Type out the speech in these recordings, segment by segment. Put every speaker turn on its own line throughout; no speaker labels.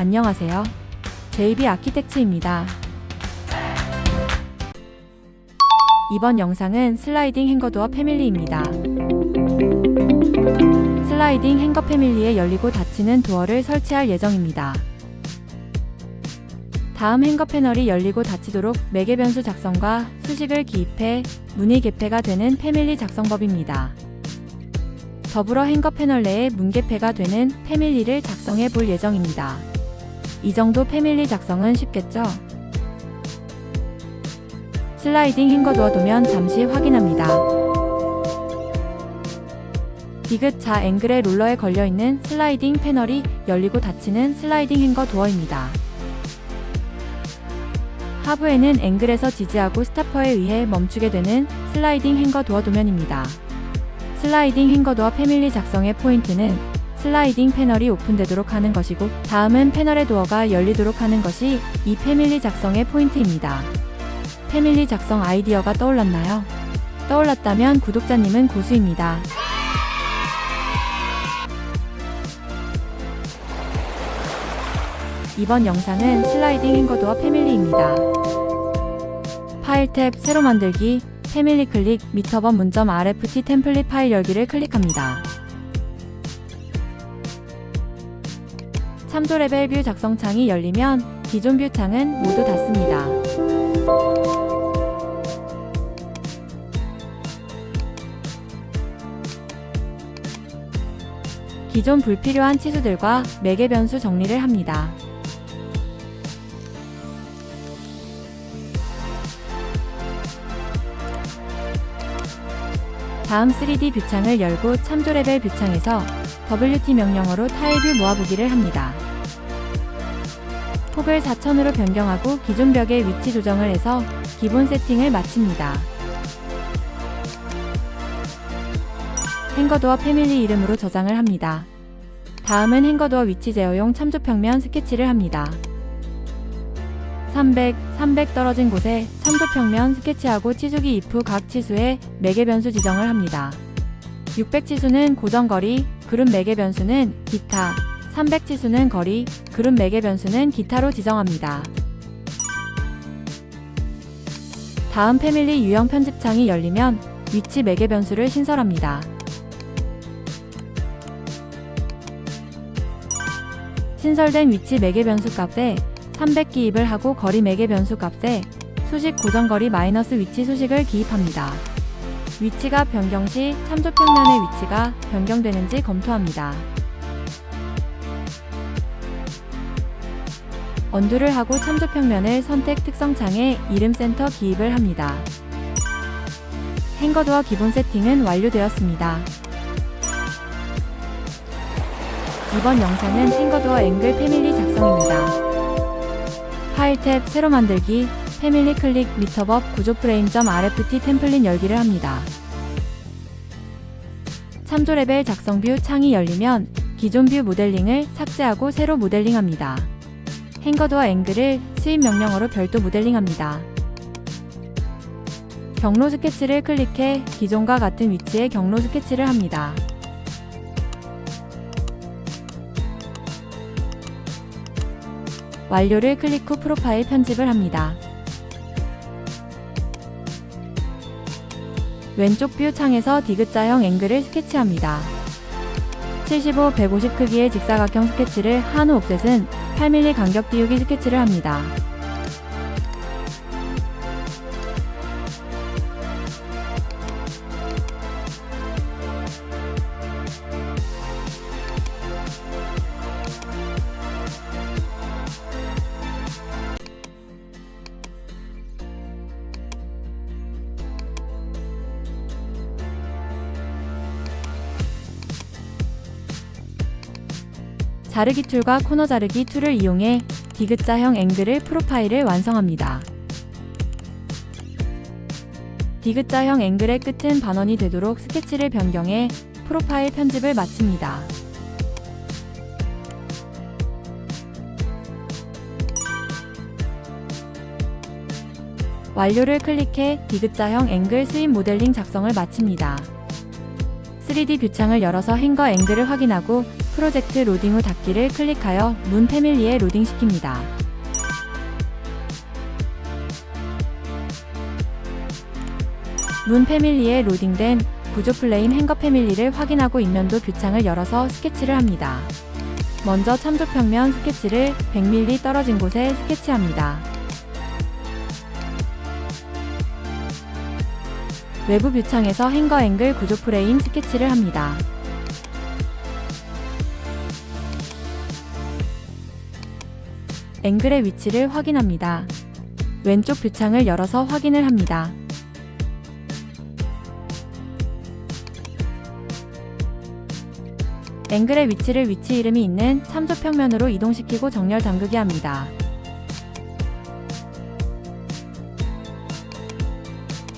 안녕하세요. JB 아키텍츠입니다. 이번 영상은 슬라이딩 행거도어 패밀리입니다. 슬라이딩 행거 패밀리에 열리고 닫히는 도어를 설치할 예정입니다. 다음 행거 패널이 열리고 닫히도록 매개 변수 작성과 수식을 기입해 문의 개폐가 되는 패밀리 작성법입니다. 더불어 행거 패널 내에 문 개폐가 되는 패밀리를 작성해 볼 예정입니다. 이 정도 패밀리 작성은 쉽겠죠? 슬라이딩 행거 두어두면 잠시 확인합니다. 디귿 자 앵글의 롤러에 걸려있는 슬라이딩 패널이 열리고 닫히는 슬라이딩 행거 도어입니다. 하부에는 앵글에서 지지하고 스타퍼에 의해 멈추게 되는 슬라이딩 행거 도어 도면입니다. 슬라이딩 행거 도어 패밀리 작성의 포인트는 슬라이딩 패널이 오픈되도록 하는 것이고 다음은 패널의 도어가 열리도록 하는 것이 이 패밀리 작성의 포인트입니다. 패밀리 작성 아이디어가 떠올랐나요? 떠올랐다면 구독자님은 고수입니다. 이번 영상은 슬라이딩 행거도어 패밀리입니다. 파일 탭 새로 만들기 패밀리 클릭 미터번 문점 RFT 템플릿 파일 열기를 클릭합니다. 참조 레벨 뷰 작성 창이 열리면 기존 뷰 창은 모두 닫습니다. 기존 불필요한 치수들과 매개 변수 정리를 합니다. 다음 3D 뷰창을 열고 참조 레벨 뷰창에서 WT 명령어로 타일 뷰 모아보기를 합니다. 폭을 4000으로 변경하고 기존 벽의 위치 조정을 해서 기본 세팅을 마칩니다. 행거도어 패밀리 이름으로 저장을 합니다. 다음은 행거도어 위치 제어용 참조 평면 스케치를 합니다. 300, 300 떨어진 곳에 참조 평면 스케치하고 치수기 if 각 치수에 매개 변수 지정을 합니다. 600 치수는 고정거리, 그룹 매개 변수는 기타, 300 치수는 거리, 그룹 매개 변수는 기타로 지정합니다. 다음 패밀리 유형 편집창이 열리면 위치 매개 변수를 신설합니다. 신설된 위치 매개 변수 값에 300 기입을 하고 거리 매개 변수 값에 수식 고정거리 마이너스 위치 수식을 기입합니다. 위치가 변경 시 참조 평면의 위치가 변경되는지 검토합니다. 언두를 하고 참조평면을 선택 특성창에 이름 센터 기입을 합니다. 행거도어 기본 세팅은 완료되었습니다. 이번 영상은 행거도어 앵글 패밀리 작성입니다. 파일 탭 새로 만들기 패밀리 클릭 미터법 구조 프레임.rft RFT 템플릿 열기를 합니다. 참조 레벨 작성 뷰 창이 열리면 기존 뷰 모델링을 삭제하고 새로 모델링합니다. 행거도어 앵글을 수입 명령어로 별도 모델링합니다. 경로 스케치를 클릭해 기존과 같은 위치에 경로 스케치를 합니다. 완료를 클릭 후 프로파일 편집을 합니다. 왼쪽 뷰 창에서 디귿자형 앵글을 스케치합니다. 75, 150 크기의 직사각형 스케치를 한우 옵셋은 8mm 간격 띄우기 스케치를 합니다. 자르기 툴과 코너 자르기 툴을 이용해 디귿자형 앵글을 프로파일을 완성합니다. 디귿자형 앵글의 끝은 반원이 되도록 스케치를 변경해 프로파일 편집을 마칩니다. 완료를 클릭해 디귿자형 앵글 수입 모델링 작성을 마칩니다. 3D 뷰창을 열어서 행거 앵글을 확인하고 프로젝트 로딩 후 닫기를 클릭하여 문 패밀리에 로딩시킵니다. 문 패밀리에 로딩된 구조 플레인 행거 패밀리를 확인하고 인면도 뷰창을 열어서 스케치를 합니다. 먼저 참조평면 스케치를 100mm 떨어진 곳에 스케치합니다. 외부 뷰창에서 행거 앵글 구조 프레임 스케치를 합니다. 앵글의 위치를 확인합니다. 왼쪽 뷰창을 열어서 확인을 합니다. 앵글의 위치를 위치 이름이 있는 참조평면으로 이동시키고 정렬 잠그게 합니다.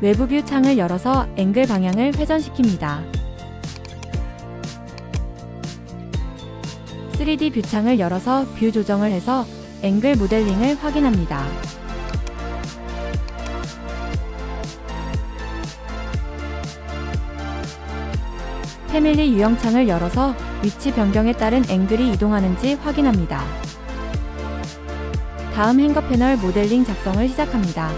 외부 뷰 창을 열어서 앵글 방향을 회전시킵니다. 3D 뷰 창을 열어서 뷰 조정을 해서 앵글 모델링을 확인합니다. 패밀리 유형창을 열어서 위치 변경에 따른 앵글이 이동하는지 확인합니다. 다음 행거 패널 모델링 작성을 시작합니다.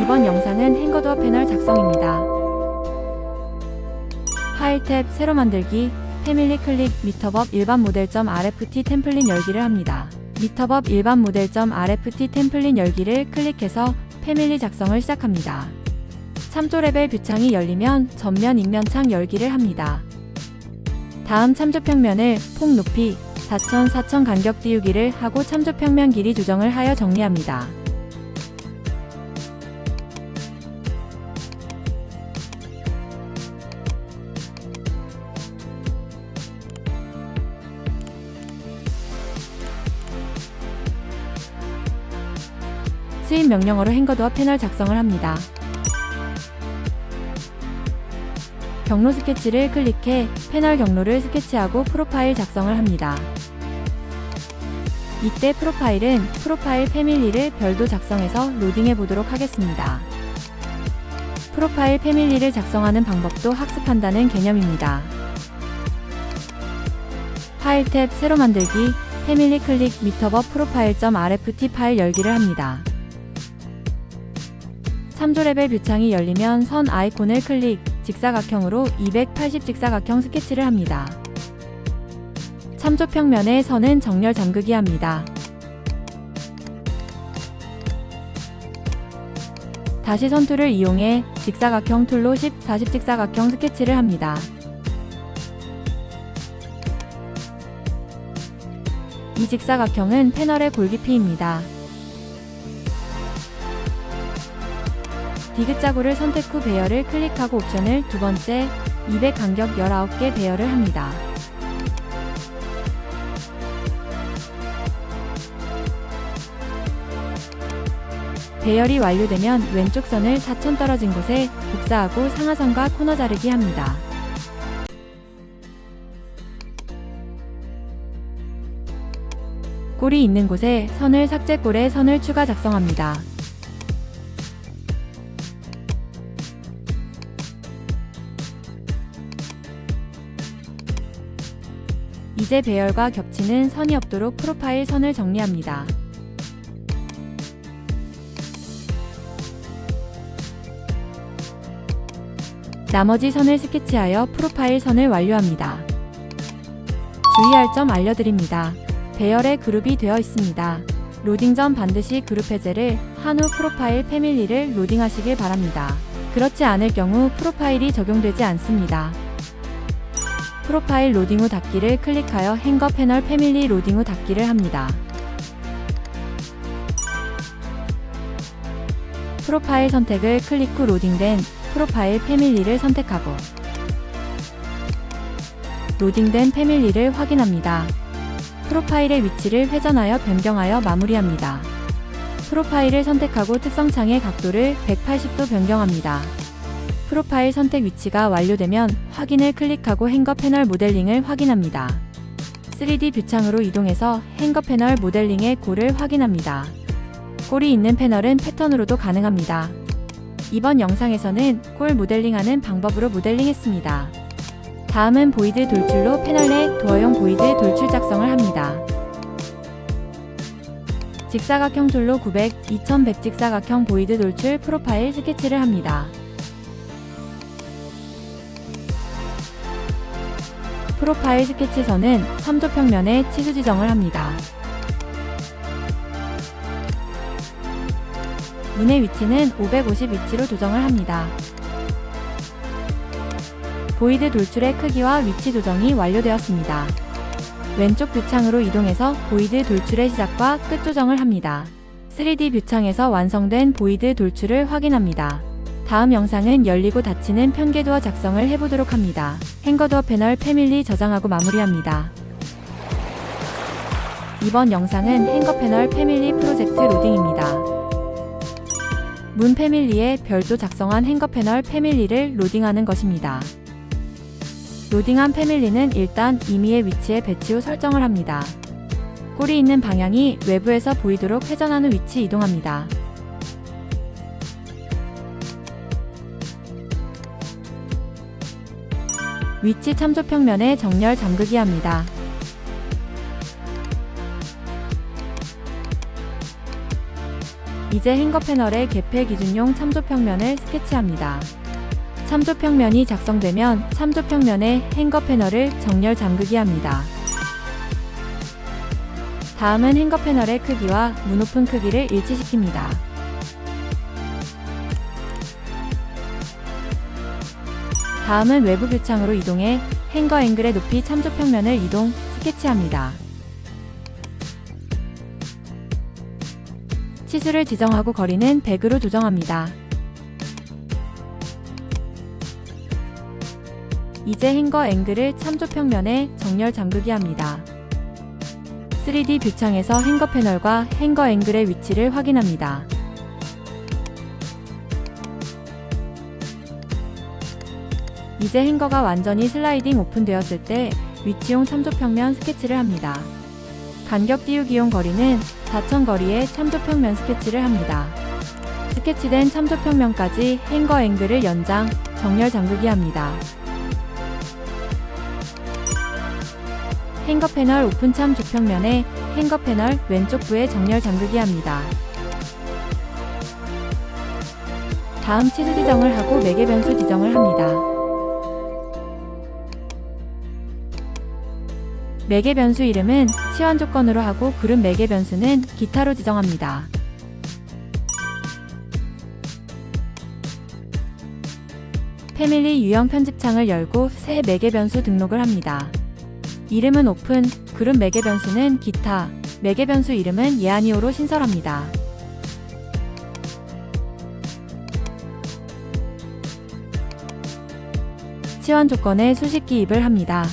이번 영상은 행거도어 패널 작성입니다. 파일 탭 새로 만들기 패밀리 클릭 미터법 일반 모델점 RFT 템플릿 열기를 합니다. 미터법 일반 모델점 RFT 템플릿 열기를 클릭해서 패밀리 작성을 시작합니다. 참조 레벨 뷰창이 열리면 전면 인면창 열기를 합니다. 다음 참조평면을 폭 높이 4천 4천 간격 띄우기를 하고 참조평면 길이 조정을 하여 정리합니다. 명령어로 행거도어 패널 작성을 합니다. 경로 스케치를 클릭해 패널 경로를 스케치하고 프로파일 작성을 합니다. 이때 프로파일은 프로파일 패밀리를 별도 작성해서 로딩해 보도록 하겠습니다. 프로파일 패밀리를 작성하는 방법도 학습한다는 개념입니다. 파일 탭 새로 만들기 패밀리 클릭 미터버 프로파일.rft 파일 열기를 합니다. 참조 레벨 뷰창이 열리면 선 아이콘을 클릭, 직사각형으로 280 직사각형 스케치를 합니다. 참조 평면의 선은 정렬 잠그기 합니다. 다시 선툴을 이용해 직사각형 툴로 10, 40 직사각형 스케치를 합니다. 이 직사각형은 패널의 골깊이입니다. 디귿자구를 선택 후 배열을 클릭하고 옵션을 두 번째 200 간격 19개 배열을 합니다. 배열이 완료되면 왼쪽 선을 4천 떨어진 곳에 복사하고 상하선과 코너 자르기 합니다. 꼴이 있는 곳에 선을 삭제 꼴에 선을 추가 작성합니다. 이제 배열과 겹치는 선이 없도록 프로파일 선을 정리합니다. 나머지 선을 스케치하여 프로파일 선을 완료합니다. 주의할 점 알려드립니다. 배열에 그룹이 되어 있습니다. 로딩 전 반드시 그룹 해제를 한 후 프로파일 패밀리를 로딩하시길 바랍니다. 그렇지 않을 경우 프로파일이 적용되지 않습니다. 프로파일 로딩 후 닫기를 클릭하여 행거 패널 패밀리 로딩 후 닫기를 합니다. 프로파일 선택을 클릭 후 로딩된 프로파일 패밀리를 선택하고 로딩된 패밀리를 확인합니다. 프로파일의 위치를 회전하여 변경하여 마무리합니다. 프로파일을 선택하고 특성창의 각도를 180도 변경합니다. 프로파일 선택 위치가 완료되면 확인을 클릭하고 행거 패널 모델링을 확인합니다. 3D 뷰창으로 이동해서 행거 패널 모델링의 골을 확인합니다. 골이 있는 패널은 패턴으로도 가능합니다. 이번 영상에서는 골 모델링하는 방법으로 모델링했습니다. 다음은 보이드 돌출로 패널 내 도어용 보이드 돌출 작성을 합니다. 직사각형 툴로 900, 2100 직사각형 보이드 돌출 프로파일 스케치를 합니다. 프로파일 스케치선은 3조 평면에 치수 지정을 합니다. 문의 위치는 550 위치로 조정을 합니다. 보이드 돌출의 크기와 위치 조정이 완료되었습니다. 왼쪽 뷰창으로 이동해서 보이드 돌출의 시작과 끝 조정을 합니다. 3D 뷰창에서 완성된 보이드 돌출을 확인합니다. 다음 영상은 열리고 닫히는 편계도어 작성을 해보도록 합니다. 행거도어 패널 패밀리 저장하고 마무리합니다. 이번 영상은 행거 패널 패밀리 프로젝트 로딩입니다. 문 패밀리에 별도 작성한 행거 패널 패밀리를 로딩하는 것입니다. 로딩한 패밀리는 일단 임의의 위치에 배치 후 설정을 합니다. 꼴이 있는 방향이 외부에서 보이도록 회전한 후 위치 이동합니다. 위치 참조 평면에 정렬 잠그기 합니다. 이제 행거 패널의 개폐 기준용 참조 평면을 스케치합니다. 참조 평면이 작성되면 참조 평면의 행거 패널을 정렬 잠그기 합니다. 다음은 행거 패널의 크기와 문 오픈 크기를 일치시킵니다. 다음은 외부 뷰창으로 이동해 행거 앵글의 높이 참조 평면을 이동, 스케치합니다. 치수를 지정하고 거리는 100으로 조정합니다. 이제 행거 앵글을 참조 평면에 정렬 잠그기 합니다. 3D 뷰창에서 행거 패널과 행거 앵글의 위치를 확인합니다. 이제 행거가 완전히 슬라이딩 오픈되었을 때 위치용 참조 평면 스케치를 합니다. 간격 띄우기용 거리는 4천 거리의 참조 평면 스케치를 합니다. 스케치된 참조 평면까지 행거 앵글을 연장, 정렬 잠그기 합니다. 행거 패널 오픈 참 조평면에 행거 패널 왼쪽 부에 정렬 잠그기 합니다. 다음 치수 지정을 하고 매개 변수 지정을 합니다. 매개 변수 이름은 치환 조건으로 하고 그룹 매개 변수는 기타로 지정합니다. 패밀리 유형 편집창을 열고 새 매개 변수 등록을 합니다. 이름은 오픈, 그룹 매개 변수는 기타, 매개 변수 이름은 예아니오로 신설합니다. 치환 조건에 수식 기입을 합니다.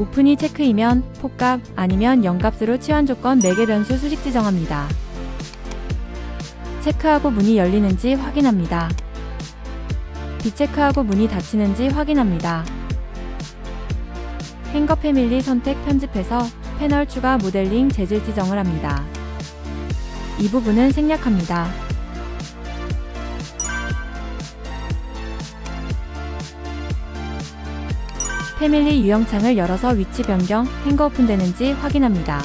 오픈이 체크이면 폭값 아니면 0값으로 치환 조건 매개 변수 수식 지정합니다. 체크하고 문이 열리는지 확인합니다. 비체크하고 문이 닫히는지 확인합니다. 행거 패밀리 선택 편집해서 패널 추가 모델링 재질 지정을 합니다. 이 부분은 생략합니다. 패밀리 유형창을 열어서 위치 변경, 행거 오픈되는지 확인합니다.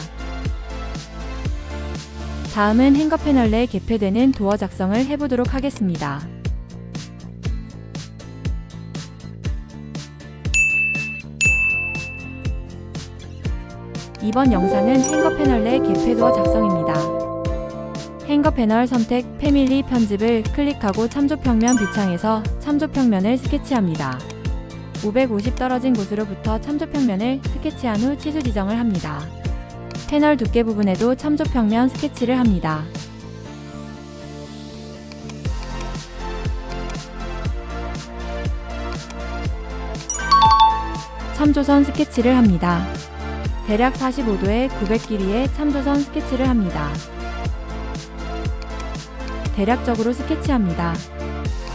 다음은 행거 패널 내 개폐되는 도어 작성을 해보도록 하겠습니다. 이번 영상은 행거 패널 내 개폐 도어 작성입니다. 행거 패널 선택 패밀리 편집을 클릭하고 참조평면 뷰창에서 참조평면을 스케치합니다. 550 떨어진 곳으로부터 참조평면을 스케치한 후 치수 지정을 합니다. 패널 두께 부분에도 참조평면 스케치를 합니다. 참조선 스케치를 합니다. 대략 45도에 900 길이의 참조선 스케치를 합니다. 대략적으로 스케치합니다.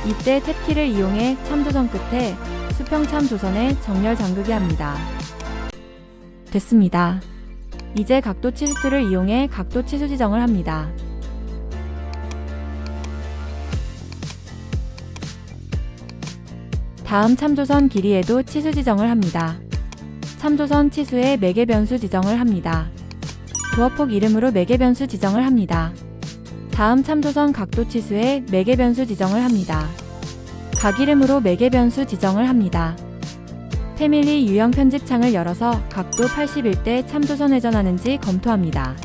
이때 탭키를 이용해 참조선 끝에 수 평창 조선에 정렬 잠그게 합니다. 됐습니다. 이제 각도 치수틀을 이용해 각도 치수 지정을 합니다. 다음 참조선 길이에도 치수 지정을 합니다. 참조선 치수에 매개 변수 지정을 합니다. 부하폭 이름으로 매개 변수 지정을 합니다. 다음 참조선 각도 치수에 매개 변수 지정을 합니다. 각 이름으로 매개 변수 지정을 합니다. 패밀리 유형 편집 창을 열어서 각도 81대 참조선 회전하는지 검토합니다.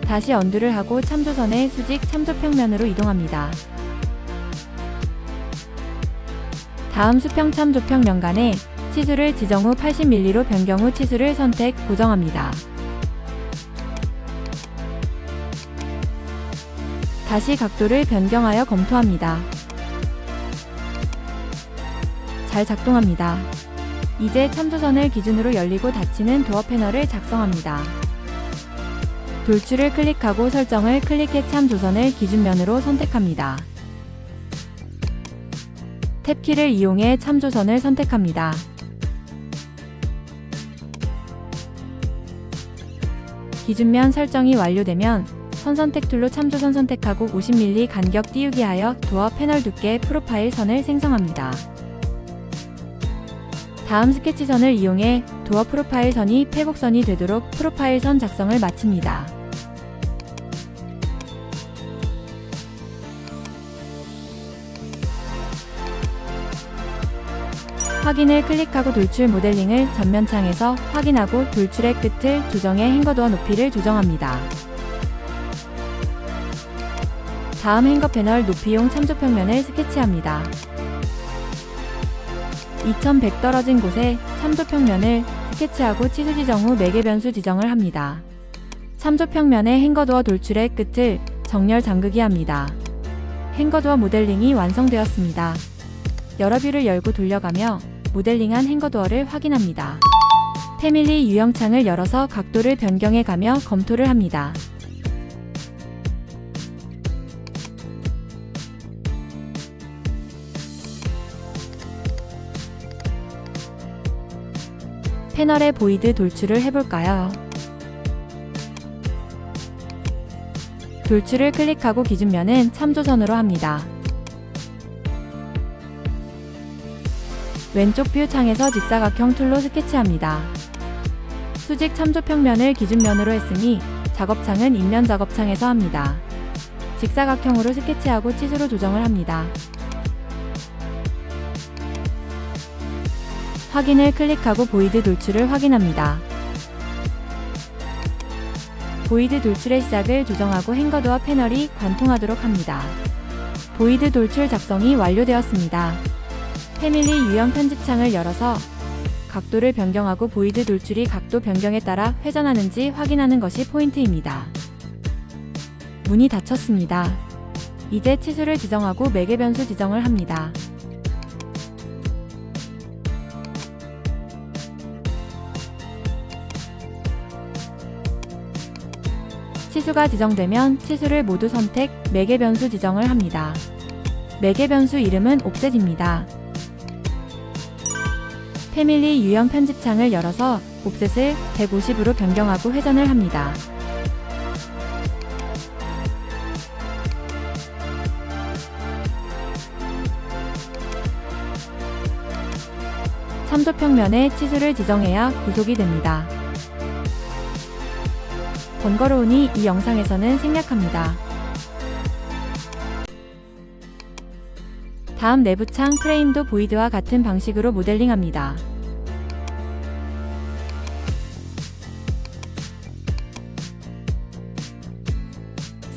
다시 언두를 하고 참조선의 수직 참조평면으로 이동합니다. 다음 수평 참조평면간에 치수를 지정 후 80mm로 변경 후 치수를 선택 고정합니다. 다시 각도를 변경하여 검토합니다. 잘 작동합니다. 이제 참조선을 기준으로 열리고 닫히는 도어 패널을 작성합니다. 돌출을 클릭하고 설정을 클릭해 참조선을 기준면으로 선택합니다. 탭키를 이용해 참조선을 선택합니다. 기준면 설정이 완료되면 선 선택 툴로 참조선 선택하고 50mm 간격 띄우기 하여 도어 패널 두께 프로파일 선을 생성합니다. 다음 스케치 선을 이용해 도어 프로파일 선이 폐곡선이 되도록 프로파일 선 작성을 마칩니다. 확인을 클릭하고 돌출 모델링을 전면창에서 확인하고 돌출의 끝을 조정해 행거도어 높이를 조정합니다. 다음 행거 패널 높이용 참조평면을 스케치합니다. 2100 떨어진 곳에 참조평면을 스케치하고 치수 지정 후 매개 변수 지정을 합니다. 참조평면의 행거도어 돌출의 끝을 정렬 잠그기 합니다. 행거도어 모델링이 완성되었습니다. 여러 뷰를 열고 돌려가며 모델링한 행거도어를 확인합니다. 패밀리 유형창을 열어서 각도를 변경해 가며 검토를 합니다. 패널의 보이드 돌출을 해볼까요? 돌출을 클릭하고 기준면은 참조선으로 합니다. 왼쪽 뷰 창에서 직사각형 툴로 스케치합니다. 수직 참조 평면을 기준면으로 했으니 작업창은 인면 작업창에서 합니다. 직사각형으로 스케치하고 치수로 조정을 합니다. 확인을 클릭하고 보이드 돌출을 확인합니다. 보이드 돌출의 시작을 조정하고 행거도어 패널이 관통하도록 합니다. 보이드 돌출 작성이 완료되었습니다. 패밀리 유형 편집창을 열어서 각도를 변경하고 보이드 돌출이 각도 변경에 따라 회전하는지 확인하는 것이 포인트입니다. 문이 닫혔습니다. 이제 치수를 지정하고 매개 변수 지정을 합니다. 치수가 지정되면 치수를 모두 선택, 매개 변수 지정을 합니다. 매개 변수 이름은 옵셋입니다. 패밀리 유형 편집창을 열어서 옵셋을 150으로 변경하고 회전을 합니다. 참조평면에 치수를 지정해야 구속이 됩니다. 번거로우니 이 영상에서는 생략합니다. 다음 내부창 프레임도 보이드와 같은 방식으로 모델링합니다.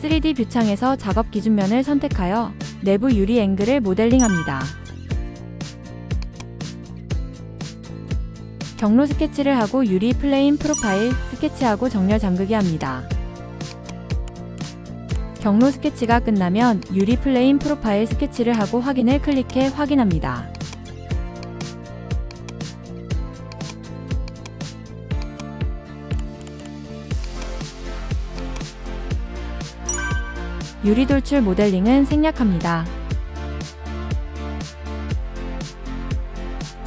(3D) 뷰창에서 작업 기준면을 선택하여 내부 유리 앵글을 모델링합니다. 경로 스케치를 하고 유리 플레인 프로파일 스케치하고 정렬 잠그기 합니다. 경로 스케치가 끝나면 유리 플레인 프로파일 스케치를 하고 확인을 클릭해 확인합니다. 유리 돌출 모델링은 생략합니다.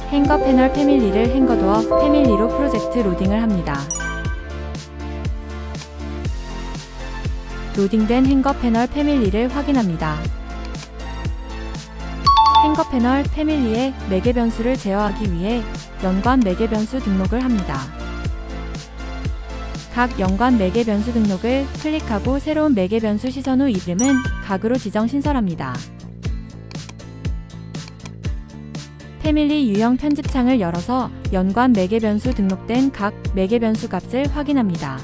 행거 패널 패밀리를 행거도어 패밀리로 프로젝트 로딩을 합니다. 로딩된 행거 패널 패밀리를 확인합니다. 행거 패널 패밀리의 매개 변수를 제어하기 위해 연관 매개 변수 등록을 합니다. 각 연관 매개 변수 등록을 클릭하고 새로운 매개 변수 시선 후 이름은 각으로 지정 신설합니다. 패밀리 유형 편집창을 열어서 연관 매개 변수 등록된 각 매개 변수 값을 확인합니다.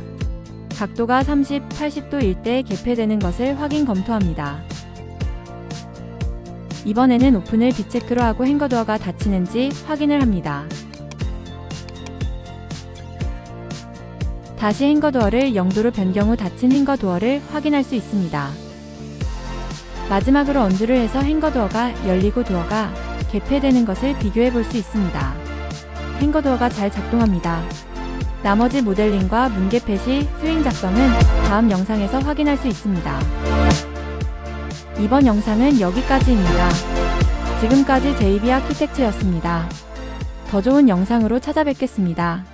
각도가 30, 80도일 때 개폐되는 것을 확인 검토합니다. 이번에는 오픈을 비체크로 하고 행거도어가 닫히는지 확인을 합니다. 다시 행거도어를 0도로 변경 후 닫힌 행거도어를 확인할 수 있습니다. 마지막으로 언두를 해서 행거도어가 열리고 도어가 개폐되는 것을 비교해 볼 수 있습니다. 행거도어가 잘 작동합니다. 나머지 모델링과 문개폐 시 스윙 작성은 다음 영상에서 확인할 수 있습니다. 이번 영상은 여기까지입니다. 지금까지 JB 아키텍처였습니다. 더 좋은 영상으로 찾아뵙겠습니다.